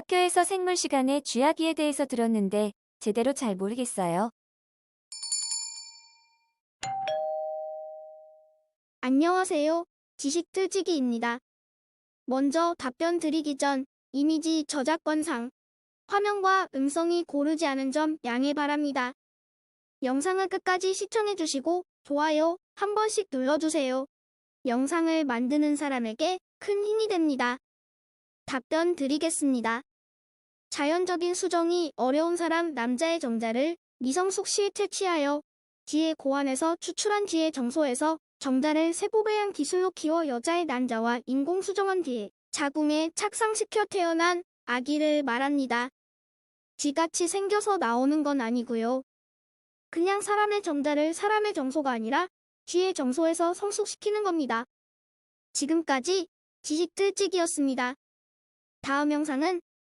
학교에서 생물 시간에 쥐야기에 대해서 들었는데 제대로 잘 모르겠어요. 안녕하세요. 지식 틀지기입니다. 먼저 답변 드리기 전 이미지 저작권상 화면과 음성이 고르지 않은 점 양해 바랍니다. 영상을 끝까지 시청해 주시고 좋아요 한 번씩 눌러주세요. 영상을 만드는 사람에게 큰 힘이 됩니다. 답변 드리겠습니다. 자연적인 수정이 어려운 사람 남자의 정자를 미성숙 시에 채취하여 뒤에 고안에서 추출한 뒤에 정소에서 정자를 세포배양 기술로 키워 여자의 난자와 인공 수정한 뒤에 자궁에 착상시켜 태어난 아기를 말합니다. 쥐같이 생겨서 나오는 건 아니고요. 그냥 사람의 정자를 사람의 정소가 아니라 쥐의 정소에서 성숙시키는 겁니다. 지금까지 지식 틀찍이었습니다. 다음 영상은